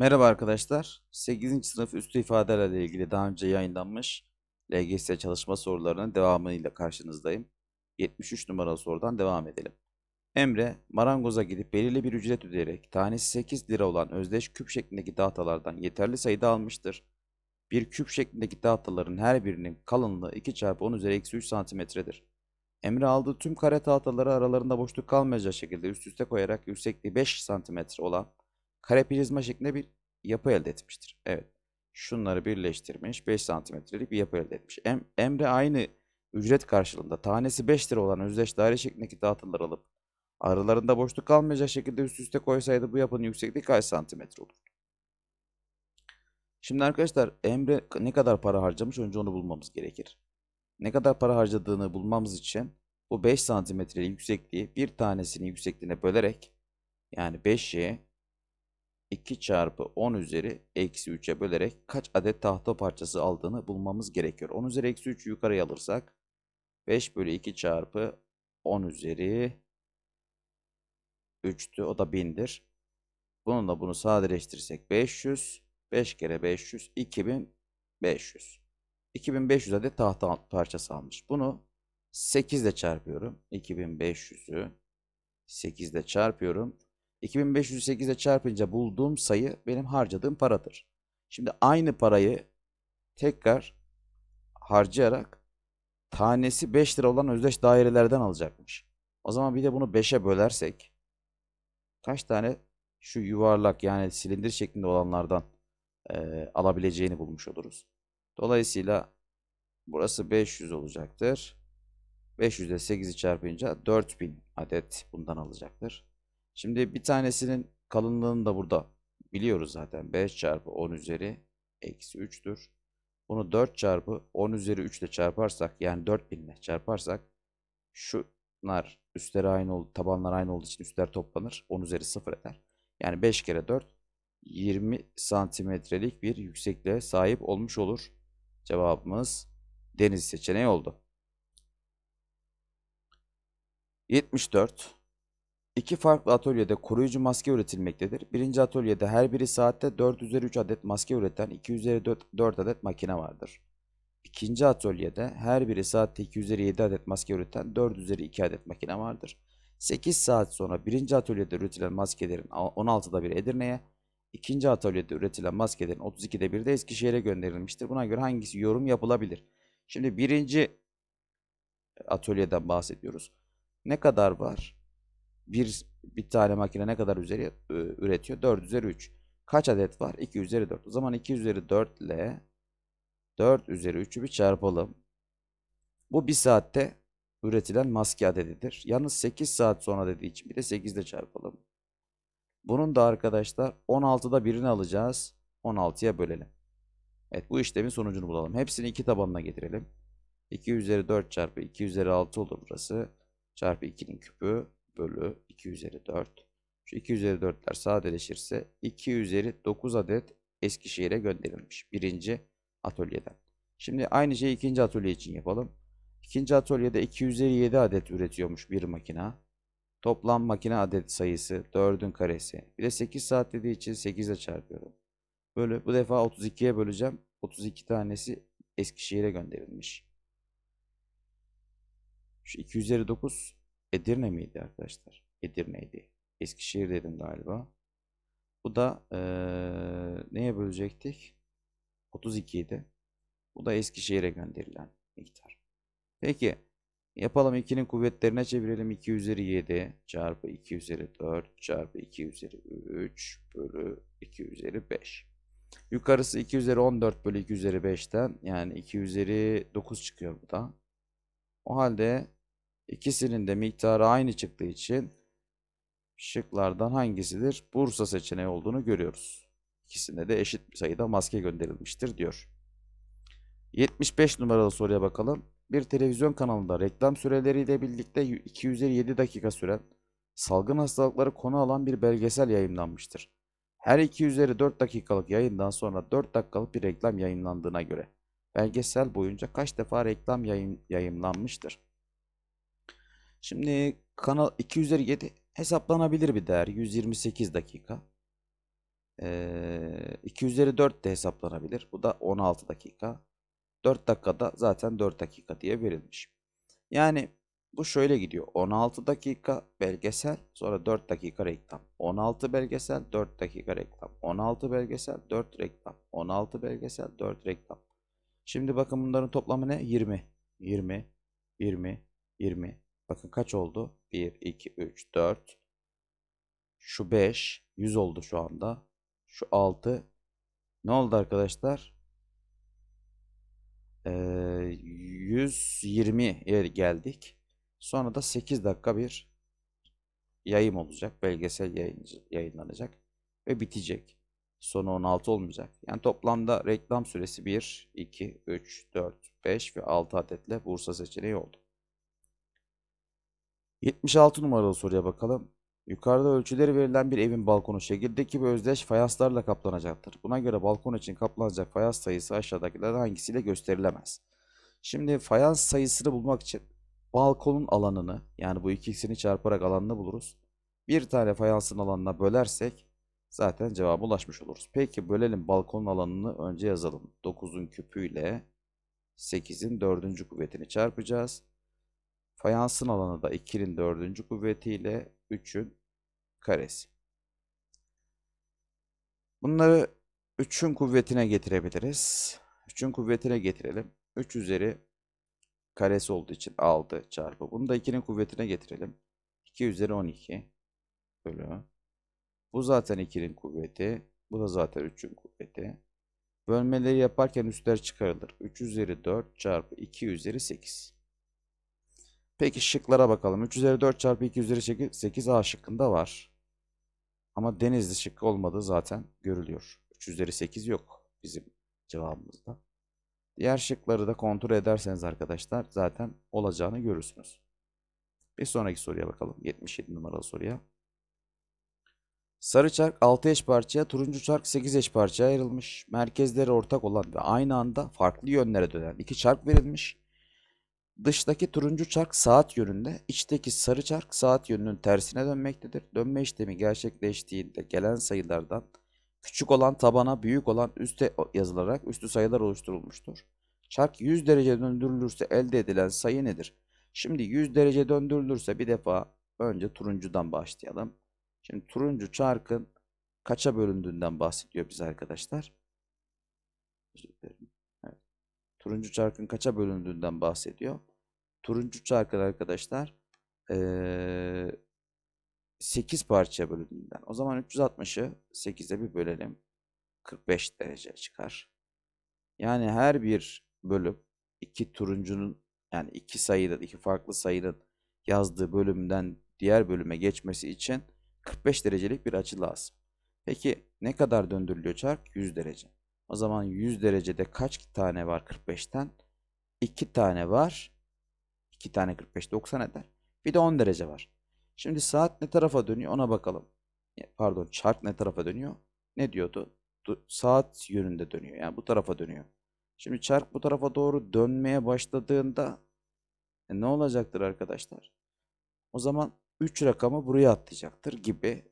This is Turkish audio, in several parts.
Merhaba arkadaşlar. 8. sınıf üstü ifadelerle ilgili daha önce yayınlanmış LGS çalışma sorularının devamıyla karşınızdayım. 73 numaralı sorudan devam edelim. Emre, marangoza gidip belirli bir ücret ödeyerek tanesi 8 lira olan özdeş küp şeklindeki tahtalardan yeterli sayıda almıştır. Bir küp şeklindeki tahtaların her birinin kalınlığı 2 çarpı 10 üzeri eksi 3 santimetredir. Emre aldığı tüm kare tahtaları aralarında boşluk kalmayacak şekilde üst üste koyarak yüksekliği 5 santimetre olan kare prizma şeklinde bir yapı elde etmiştir. Evet. Şunları birleştirmiş 5 santimetrelik bir yapı elde etmiş. Em- Emre aynı ücret karşılığında tanesi 5 lira olan özdeş daire şeklindeki tahtalar alıp aralarında boşluk kalmayacak şekilde üst üste koysaydı bu yapının yüksekliği kaç santimetre olur? Şimdi arkadaşlar Emre ne kadar para harcamış önce onu bulmamız gerekir. Ne kadar para harcadığını bulmamız için bu 5 santimetrelik yüksekliği bir tanesinin yüksekliğine bölerek yani 5'i 2 çarpı 10 üzeri eksi 3'e bölerek kaç adet tahta parçası aldığını bulmamız gerekiyor. 10 üzeri eksi 3'ü yukarıya alırsak 5 bölü 2 çarpı 10 üzeri 3'tü. O da 1000'dir. Bununla bunu sadeleştirirsek 500. 5 kere 500 2500. 2500 adet tahta parçası almış. Bunu 8 ile çarpıyorum. 2500'ü 8 ile çarpıyorum. 2508 ile çarpınca bulduğum sayı benim harcadığım paradır. Şimdi aynı parayı tekrar harcayarak tanesi 5 lira olan özdeş dairelerden alacakmış. O zaman bir de bunu 5'e bölersek kaç tane şu yuvarlak yani silindir şeklinde olanlardan eee, alabileceğini bulmuş oluruz. Dolayısıyla burası 500 olacaktır. 500 ile 8'i çarpınca 4000 adet bundan alacaktır. Şimdi bir tanesinin kalınlığını da burada biliyoruz zaten. 5 çarpı 10 üzeri eksi 3'tür. Bunu 4 çarpı 10 üzeri 3 ile çarparsak yani 4000 ile çarparsak şunlar üstleri aynı oldu, tabanlar aynı olduğu için üstler toplanır. 10 üzeri 0 eder. Yani 5 kere 4 20 santimetrelik bir yüksekliğe sahip olmuş olur. Cevabımız deniz seçeneği oldu. 74. İki farklı atölyede koruyucu maske üretilmektedir. Birinci atölyede her biri saatte 4 üzeri 3 adet maske üreten 2 üzeri 4, 4 adet makine vardır. İkinci atölyede her biri saatte 2 üzeri 7 adet maske üreten 4 üzeri 2 adet makine vardır. 8 saat sonra birinci atölyede üretilen maskelerin 16'da bir Edirne'ye, ikinci atölyede üretilen maskelerin 32'de bir de Eskişehir'e gönderilmiştir. Buna göre hangisi yorum yapılabilir? Şimdi birinci atölyeden bahsediyoruz. Ne kadar var? Bir bir tane makine ne kadar üzeri e, üretiyor? 4 üzeri 3. Kaç adet var? 2 üzeri 4. O zaman 2 üzeri 4 ile 4 üzeri 3'ü bir çarpalım. Bu bir saatte üretilen maske adedidir. Yalnız 8 saat sonra dediği için bir de 8 ile çarpalım. Bunun da arkadaşlar 16'da birini alacağız. 16'ya bölelim. Evet bu işlemin sonucunu bulalım. Hepsini iki tabanına getirelim. 2 üzeri 4 çarpı 2 üzeri 6 olur burası. Çarpı 2'nin küpü bölü 2 üzeri 4. Şu 2 üzeri 4'ler sadeleşirse 2 üzeri 9 adet Eskişehir'e gönderilmiş. Birinci atölyeden. Şimdi aynı şeyi ikinci atölye için yapalım. İkinci atölyede 2 üzeri 7 adet üretiyormuş bir makina. Toplam makine adet sayısı 4'ün karesi. Bir de 8 saat dediği için 8 ile çarpıyorum. Bölü bu defa 32'ye böleceğim. 32 tanesi Eskişehir'e gönderilmiş. Şu 2 üzeri 9 Edirne miydi arkadaşlar? Edirne'ydi. Eskişehir dedim galiba. Bu da eee, neye bölecektik? 32 idi. Bu da Eskişehir'e gönderilen miktar. Peki yapalım 2'nin kuvvetlerine çevirelim. 2 üzeri 7 çarpı 2 üzeri 4 çarpı 2 üzeri 3 bölü 2 üzeri 5. Yukarısı 2 üzeri 14 bölü 2 üzeri 5'ten yani 2 üzeri 9 çıkıyor bu da. O halde İkisinin de miktarı aynı çıktığı için şıklardan hangisidir? Bursa seçeneği olduğunu görüyoruz. İkisinde de eşit bir sayıda maske gönderilmiştir diyor. 75 numaralı soruya bakalım. Bir televizyon kanalında reklam süreleriyle birlikte 257 dakika süren salgın hastalıkları konu alan bir belgesel yayınlanmıştır. Her 2 üzeri 4 dakikalık yayından sonra 4 dakikalık bir reklam yayınlandığına göre belgesel boyunca kaç defa reklam yayın, yayınlanmıştır? Şimdi kanal 2 üzeri 7 hesaplanabilir bir değer. 128 dakika. Ee, 2 üzeri 4 de hesaplanabilir. Bu da 16 dakika. 4 dakikada zaten 4 dakika diye verilmiş. Yani bu şöyle gidiyor. 16 dakika belgesel, sonra 4 dakika reklam. 16 belgesel, 4 dakika reklam. 16 belgesel, 4 reklam. 16 belgesel, 4 reklam. Şimdi bakın bunların toplamı ne? 20. 20, 20, 20. Bakın kaç oldu? 1, 2, 3, 4. Şu 5, 100 oldu şu anda. Şu 6. Ne oldu arkadaşlar? Ee, 120'ye geldik. Sonra da 8 dakika bir yayım olacak. Belgesel yayın, yayınlanacak. Ve bitecek. Sonu 16 olmayacak. Yani toplamda reklam süresi 1, 2, 3, 4, 5 ve 6 adetle Bursa seçeneği oldu. 76 numaralı soruya bakalım. Yukarıda ölçüleri verilen bir evin balkonu şekildeki ve özdeş fayanslarla kaplanacaktır. Buna göre balkon için kaplanacak fayans sayısı aşağıdakilerden hangisiyle gösterilemez? Şimdi fayans sayısını bulmak için balkonun alanını yani bu ikisini çarparak alanını buluruz. Bir tane fayansın alanına bölersek zaten cevaba ulaşmış oluruz. Peki bölelim balkonun alanını önce yazalım. 9'un küpüyle 8'in 4. kuvvetini çarpacağız. Fayansın alanı da 2'nin 4. kuvvetiyle 3'ün karesi. Bunları 3'ün kuvvetine getirebiliriz. 3'ün kuvvetine getirelim. 3 üzeri karesi olduğu için 6 çarpı. Bunu da 2'nin kuvvetine getirelim. 2 üzeri 12 bölü. Bu zaten 2'nin kuvveti. Bu da zaten 3'ün kuvveti. Bölmeleri yaparken üstler çıkarılır. 3 üzeri 4 çarpı 2 üzeri 8. Peki şıklara bakalım. 3 üzeri 4 çarpı 2 üzeri 8, 8 A şıkkında var. Ama Denizli şıkkı olmadığı zaten görülüyor. 3 üzeri 8 yok bizim cevabımızda. Diğer şıkları da kontrol ederseniz arkadaşlar zaten olacağını görürsünüz. Bir sonraki soruya bakalım. 77 numaralı soruya. Sarı çark 6 eş parçaya, turuncu çark 8 eş parçaya ayrılmış. Merkezleri ortak olan ve aynı anda farklı yönlere dönen iki çark verilmiş. Dıştaki turuncu çark saat yönünde, içteki sarı çark saat yönünün tersine dönmektedir. Dönme işlemi gerçekleştiğinde gelen sayılardan küçük olan tabana, büyük olan üste yazılarak üstü sayılar oluşturulmuştur. Çark 100 derece döndürülürse elde edilen sayı nedir? Şimdi 100 derece döndürülürse bir defa önce turuncudan başlayalım. Şimdi turuncu çarkın kaça bölündüğünden bahsediyor bize arkadaşlar. Özür dilerim. Turuncu çarkın kaça bölündüğünden bahsediyor. Turuncu çarkın arkadaşlar ee, 8 parçaya bölündüğünden. O zaman 360'ı 8'e bir bölelim. 45 derece çıkar. Yani her bir bölüm iki turuncunun yani iki sayıda iki farklı sayının yazdığı bölümden diğer bölüme geçmesi için 45 derecelik bir açı lazım. Peki ne kadar döndürülüyor çark? 100 derece. O zaman 100 derecede kaç tane var 45'ten? 2 tane var. 2 tane 45 90 eder. Bir de 10 derece var. Şimdi saat ne tarafa dönüyor ona bakalım. Pardon çark ne tarafa dönüyor? Ne diyordu? Saat yönünde dönüyor. Yani bu tarafa dönüyor. Şimdi çark bu tarafa doğru dönmeye başladığında e, ne olacaktır arkadaşlar? O zaman 3 rakamı buraya atlayacaktır gibi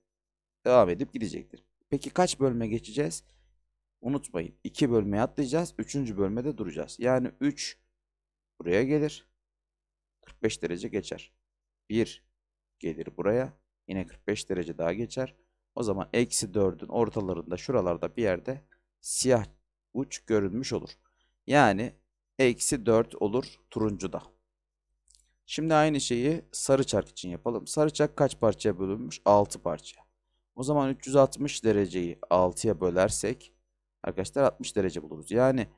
devam edip gidecektir. Peki kaç bölme geçeceğiz? Unutmayın 2 bölmeye atlayacağız. 3. bölmede duracağız. Yani 3 buraya gelir. 45 derece geçer. 1 gelir buraya. Yine 45 derece daha geçer. O zaman eksi 4'ün ortalarında şuralarda bir yerde siyah uç görünmüş olur. Yani eksi 4 olur turuncuda. Şimdi aynı şeyi sarı çark için yapalım. Sarı çark kaç parçaya bölünmüş? 6 parça. O zaman 360 dereceyi 6'ya bölersek arkadaşlar 60 derece buluruz. Yani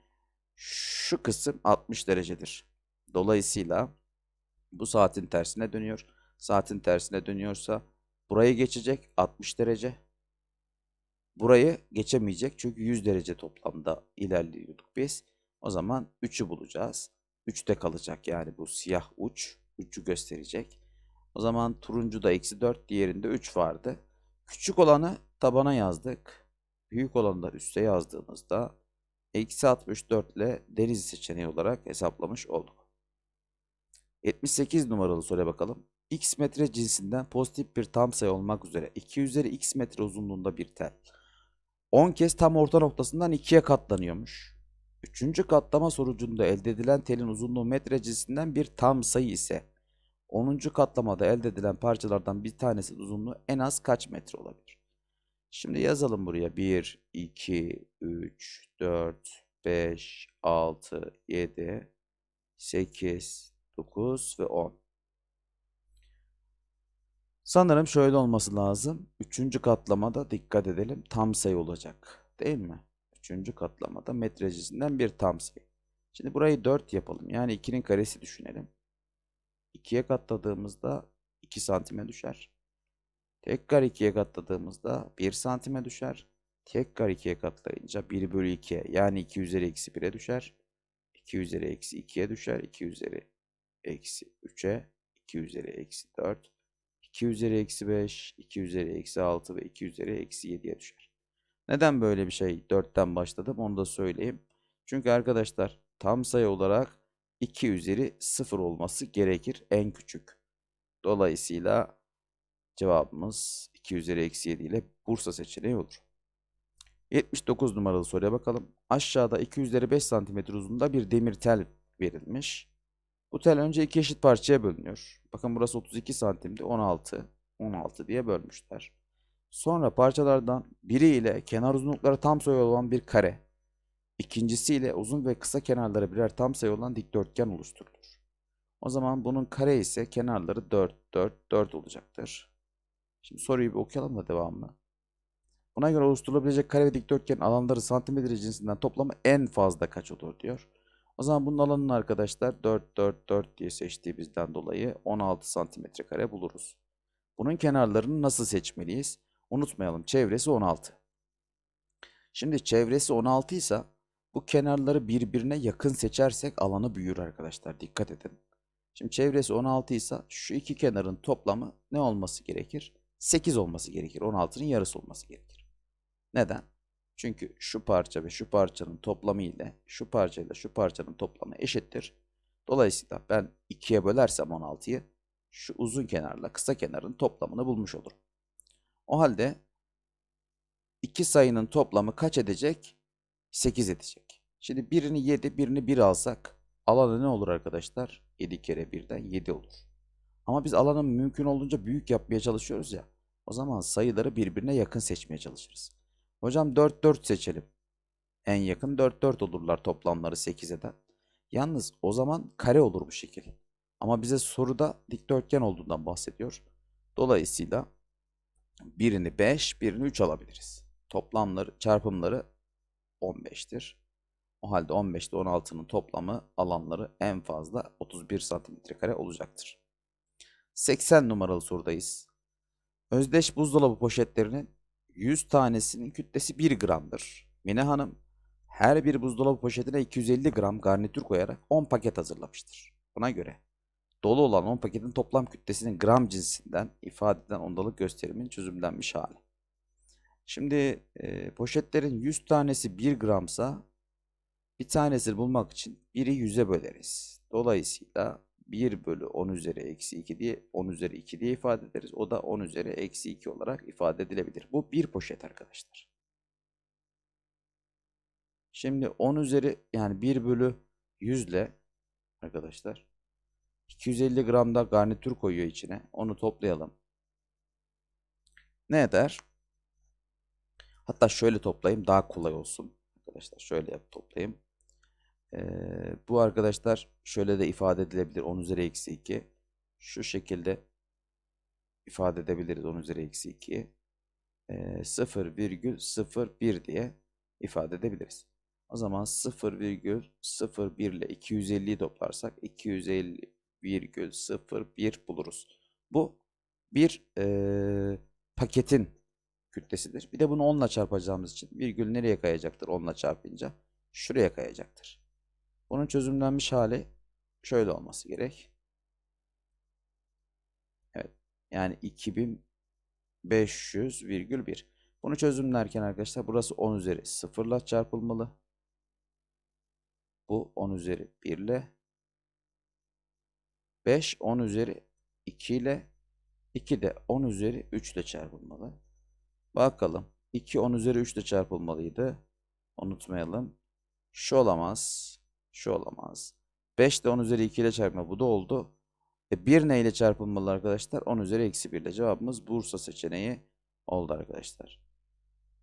şu kısım 60 derecedir. Dolayısıyla bu saatin tersine dönüyor. Saatin tersine dönüyorsa burayı geçecek 60 derece. Burayı geçemeyecek çünkü 100 derece toplamda ilerliyorduk biz. O zaman 3'ü bulacağız. 3'te kalacak yani bu siyah uç 3'ü gösterecek. O zaman turuncu da eksi 4 diğerinde 3 vardı. Küçük olanı tabana yazdık. Büyük olanı da üste yazdığımızda eksi 64 ile deniz seçeneği olarak hesaplamış olduk. 78 numaralı soruya bakalım. x metre cinsinden pozitif bir tam sayı olmak üzere 2 üzeri x metre uzunluğunda bir tel. 10 kez tam orta noktasından 2'ye katlanıyormuş. Üçüncü katlama sonucunda elde edilen telin uzunluğu metre cinsinden bir tam sayı ise 10. katlamada elde edilen parçalardan bir tanesinin uzunluğu en az kaç metre olabilir? Şimdi yazalım buraya 1, 2, 3, 4, 5, 6, 7, 8, 9 ve 10. Sanırım şöyle olması lazım. Üçüncü katlamada dikkat edelim tam sayı olacak. Değil mi? Üçüncü katlamada metre cinsinden bir tam sayı. Şimdi burayı 4 yapalım. Yani 2'nin karesi düşünelim. 2'ye katladığımızda 2 santime düşer. Tekrar 2'ye katladığımızda 1 santime düşer. Tekrar 2'ye katlayınca 1 bölü 2'ye yani 2 üzeri eksi 1'e düşer. 2 üzeri eksi 2'ye düşer. 2 üzeri eksi 3'e. 2 üzeri eksi 4. 2 üzeri eksi 5. 2 üzeri eksi 6 ve 2 üzeri eksi 7'ye düşer. Neden böyle bir şey 4'ten başladım onu da söyleyeyim. Çünkü arkadaşlar tam sayı olarak 2 üzeri 0 olması gerekir en küçük. Dolayısıyla cevabımız 2 üzeri eksi 7 ile Bursa seçeneği olur. 79 numaralı soruya bakalım. Aşağıda 2 üzeri 5 cm uzunluğunda bir demir tel verilmiş. Bu tel önce iki eşit parçaya bölünüyor. Bakın burası 32 santimdi 16, 16 diye bölmüşler. Sonra parçalardan biri ile kenar uzunlukları tam sayı olan bir kare, ikincisiyle uzun ve kısa kenarları birer tam sayı olan dikdörtgen oluşturulur. O zaman bunun kare ise kenarları 4, 4, 4 olacaktır. Şimdi soruyu bir okuyalım da devamlı. Buna göre oluşturulabilecek kare ve dikdörtgen alanları santimetre cinsinden toplamı en fazla kaç olur diyor. O zaman bunun alanını arkadaşlar 4, 4, 4 diye seçtiğimizden dolayı 16 santimetre kare buluruz. Bunun kenarlarını nasıl seçmeliyiz? Unutmayalım çevresi 16. Şimdi çevresi 16 ise bu kenarları birbirine yakın seçersek alanı büyür arkadaşlar. Dikkat edin. Şimdi çevresi 16 ise şu iki kenarın toplamı ne olması gerekir? 8 olması gerekir. 16'nın yarısı olması gerekir. Neden? Çünkü şu parça ve şu parçanın toplamı ile şu parçayla şu parçanın toplamı eşittir. Dolayısıyla ben 2'ye bölersem 16'yı şu uzun kenarla kısa kenarın toplamını bulmuş olurum. O halde iki sayının toplamı kaç edecek? 8 edecek. Şimdi birini 7, birini 1 alsak alanı ne olur arkadaşlar? 7 kere 1'den 7 olur. Ama biz alanı mümkün olduğunca büyük yapmaya çalışıyoruz ya. O zaman sayıları birbirine yakın seçmeye çalışırız. Hocam 4 4 seçelim. En yakın 4 4 olurlar toplamları 8 eden. Yalnız o zaman kare olur bu şekil. Ama bize soruda dikdörtgen olduğundan bahsediyor. Dolayısıyla birini 5, birini 3 alabiliriz. Toplamları, çarpımları 15'tir. O halde 15 ile 16'nın toplamı alanları en fazla 31 santimetre kare olacaktır. 80 numaralı sorudayız. Özdeş buzdolabı poşetlerinin 100 tanesinin kütlesi 1 gramdır. Mine Hanım her bir buzdolabı poşetine 250 gram garnitür koyarak 10 paket hazırlamıştır. Buna göre dolu olan 10 paketin toplam kütlesinin gram cinsinden ifade eden ondalık gösterimin çözümlenmiş hali. Şimdi e, poşetlerin 100 tanesi 1 gramsa bir tanesini bulmak için 1'i 100'e böleriz. Dolayısıyla 1 bölü 10 üzeri eksi 2 diye 10 üzeri 2 diye ifade ederiz. O da 10 üzeri eksi 2 olarak ifade edilebilir. Bu bir poşet arkadaşlar. Şimdi 10 üzeri yani 1 bölü 100 ile arkadaşlar 250 gram da garnitür koyuyor içine. Onu toplayalım. Ne eder? Hatta şöyle toplayayım daha kolay olsun. Arkadaşlar şöyle yap toplayayım. Ee, bu arkadaşlar şöyle de ifade edilebilir. 10 üzeri eksi 2. Şu şekilde ifade edebiliriz 10 üzeri eksi 2'yi. Ee, 0,01 diye ifade edebiliriz. O zaman 0,01 ile 250'yi toplarsak 250,01 buluruz. Bu bir e, paketin kütlesidir. Bir de bunu 10 ile çarpacağımız için virgül nereye kayacaktır 10 ile çarpınca? Şuraya kayacaktır. Bunun çözümlenmiş hali şöyle olması gerek. Evet. Yani 2500,1. Bunu çözümlerken arkadaşlar burası 10 üzeri 0 ile çarpılmalı. Bu 10 üzeri 1 ile 5 10 üzeri 2 ile 2 de 10 üzeri 3 ile çarpılmalı. Bakalım. 2 10 üzeri 3 ile çarpılmalıydı. Unutmayalım. Şu olamaz. Şu olamaz. 5 de 10 üzeri 2 ile çarpma. Bu da oldu. E 1 ne ile çarpılmalı arkadaşlar? 10 üzeri eksi 1 ile. Cevabımız Bursa seçeneği oldu arkadaşlar.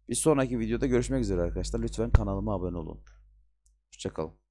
Bir sonraki videoda görüşmek üzere arkadaşlar. Lütfen kanalıma abone olun. Hoşçakalın.